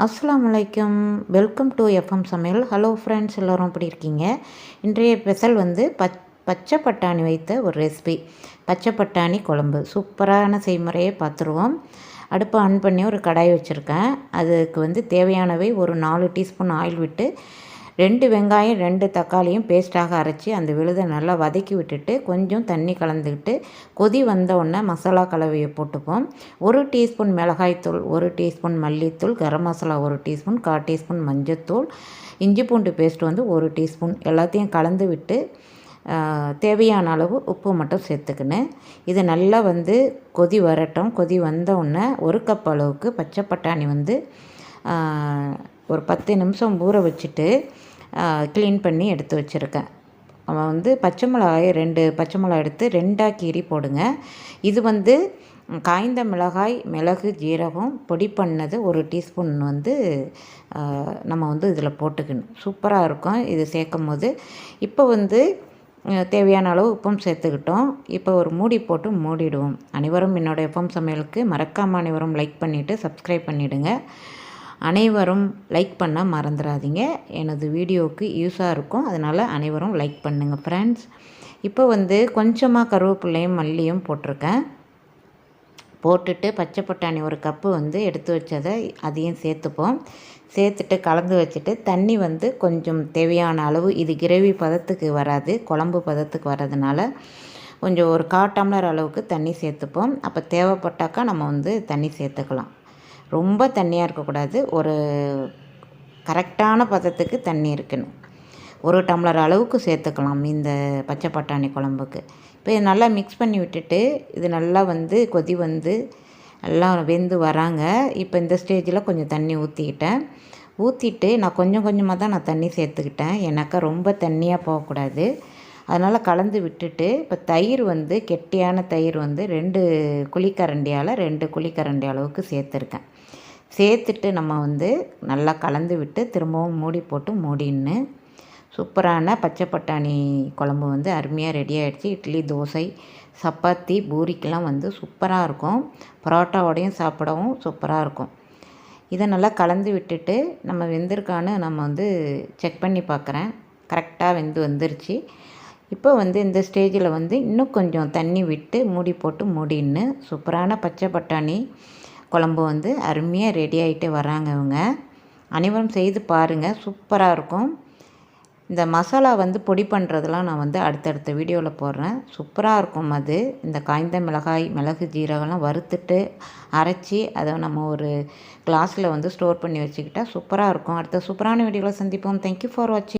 அஸ்லாம் வலைக்கம் welcome to FM சமையல். ஹலோ ஃப்ரெண்ட்ஸ் எல்லோரும் எப்படி இருக்கீங்க? இன்றைய ஸ்பெஷல் வந்து பச் பச்சை பட்டாணி வைத்த ஒரு ரெசிபி. பச்சை பட்டாணி குழம்பு. சூப்பரான செய்முறையை பார்த்துருவோம். அடுப்பை ஆன் பண்ணி ஒரு கடாய் வச்சுருக்கேன். அதுக்கு வந்து தேவையானவை ஒரு நாலு டீஸ்பூன் ஆயில் விட்டு ரெண்டு வெங்காயம் ரெண்டு தக்காளியும் பேஸ்ட்டாக அரைச்சி அந்த விழுதை நல்லா வதக்கி விட்டுட்டு கொஞ்சம் தண்ணி கலந்துக்கிட்டு கொதி வந்தவுடனே மசாலா கலவையை போட்டுப்போம். ஒரு டீஸ்பூன் மிளகாய்த்தூள் ஒரு டீஸ்பூன் மல்லித்தூள் கரம் மசாலா ஒரு டீஸ்பூன் கால் டீஸ்பூன் மஞ்சத்தூள் இஞ்சி பூண்டு பேஸ்ட் வந்து ஒரு டீஸ்பூன். எல்லாத்தையும் கலந்து விட்டு தேவையான அளவு உப்பு மட்டும் சேர்த்துக்கினேன். இது நல்லா வந்து கொதி வரட்டும். கொதி வந்தவுடனே ஒரு கப் அளவுக்கு பச்சை பட்டாணி வந்து ஒரு பத்து நிமிஷம் ஊற வச்சுட்டு க்ளீன் பண்ணி எடுத்து வச்சுருக்கேன். அவன் வந்து பச்சை மிளகாய் ரெண்டு பச்சை மிளகாய் எடுத்து ரெண்டாக கீறி போடுங்க. இது வந்து காய்ந்த மிளகாய் மிளகு ஜீரகம் பொடி பண்ணது ஒரு டீஸ்பூன் வந்து நம்ம வந்து இதில் போட்டுக்கணும். சூப்பராக இருக்கும் இது சேர்க்கும் போது இப்போ வந்து தேவையான அளவு உப்பும் சேர்த்துக்கிட்டோம். இப்போ ஒரு மூடி போட்டு மூடிடுவோம். அனைவரும் என்னோடய எஃப்எம் சமையலுக்கு மறக்காமல் அனைவரும் லைக் பண்ணிவிட்டு சப்ஸ்கிரைப் பண்ணிவிடுங்க அனைவரும் லைக் பண்ண மறந்துடாதீங்க எனது வீடியோவுக்கு யூஸாக இருக்கும். அதனால் அனைவரும் லைக் பண்ணுங்கள் ஃப்ரெண்ட்ஸ் இப்போ வந்து கொஞ்சமாக கருவேப்பிள்ளையும் மல்லியும் போட்டிருக்கேன். போட்டுட்டு பச்சை பட்டாணி ஒரு கப்பு வந்து எடுத்து வச்சதை அதையும் சேர்த்துப்போம். சேர்த்துட்டு கலந்து வச்சுட்டு தண்ணி வந்து கொஞ்சம் தேவையான அளவு இது கிரேவி பதத்துக்கு வராது குழம்பு பதத்துக்கு வர்றதுனால கொஞ்சம் ஒரு கால் டம்ளர் அளவுக்கு தண்ணி சேர்த்துப்போம். அப்போ தேவைப்பட்டாக்கா நம்ம வந்து தண்ணி சேர்த்துக்கலாம். ரொம்ப தண்ணியாக இருக்கக்கூடாது. ஒரு கரெக்டான பதத்துக்கு தண்ணி இருக்கணும். ஒரு டம்ளர் அளவுக்கு சேர்த்துக்கலாம் இந்த பச்சை பட்டாணி குழம்புக்கு. இப்போ இது நல்லா மிக்ஸ் பண்ணி விட்டுட்டு இது நல்லா வந்து கொதி வந்து எல்லாம் வெந்து வராங்க. இப்போ இந்த ஸ்டேஜில் கொஞ்சம் தண்ணி ஊற்றிக்கிட்டேன் ஊற்றிட்டு நான் கொஞ்சம் கொஞ்சமாக தான் நான் தண்ணி சேர்த்துக்கிட்டேன். எனக்கு ரொம்ப தண்ணியாக போகக்கூடாது. அதனால் கலந்து விட்டுட்டு இப்போ தயிர் வந்து கெட்டியான தயிர் வந்து ரெண்டு குழிக்கரண்டியால் ரெண்டு குழிக்கரண்டி அளவுக்கு சேர்த்துருக்கேன். சேர்த்துட்டு நம்ம வந்து நல்லா கலந்து விட்டு திரும்பவும் மூடி போட்டு மூடின்னு சூப்பரான பச்சை பட்டாணி குழம்பு வந்து அருமையாக ரெடி ஆகிடுச்சு இட்லி தோசை சப்பாத்தி பூரிக்கெலாம் வந்து சூப்பராக இருக்கும். பரோட்டாவோடையும் சாப்பிடவும் சூப்பராக இருக்கும். இதை நல்லா கலந்து விட்டுட்டு நம்ம வெந்திருக்கான்னு நம்ம வந்து செக் பண்ணி பார்க்குறேன். கரெக்டாக வெந்து வந்துருச்சு. இப்போ வந்து இந்த ஸ்டேஜில் வந்து இன்னும் கொஞ்சம் தண்ணி விட்டு மூடி போட்டு மூடின்னு சூப்பரான பச்சை பட்டாணி குழம்பு வந்து அருமையாக ரெடி ஆகிட்டு வராங்க இவங்க. அனைவரும் செய்து பாருங்கள் சூப்பராக இருக்கும். இந்த மசாலா வந்து பொடி பண்ணுறதெல்லாம் நான் வந்து அடுத்தடுத்த வீடியோவில் போடுறேன். சூப்பராக இருக்கும் அது. இந்த காய்ந்த மிளகாய் மிளகு ஜீரகம்லாம் வறுத்துட்டு அரைச்சி அதை நம்ம ஒரு கிளாஸில் வந்து ஸ்டோர் பண்ணி வச்சுக்கிட்டால் சூப்பராக இருக்கும். அடுத்த சூப்பரான வீடியோவில் சந்திப்போம். தேங்க்யூ ஃபார் வாட்சிங்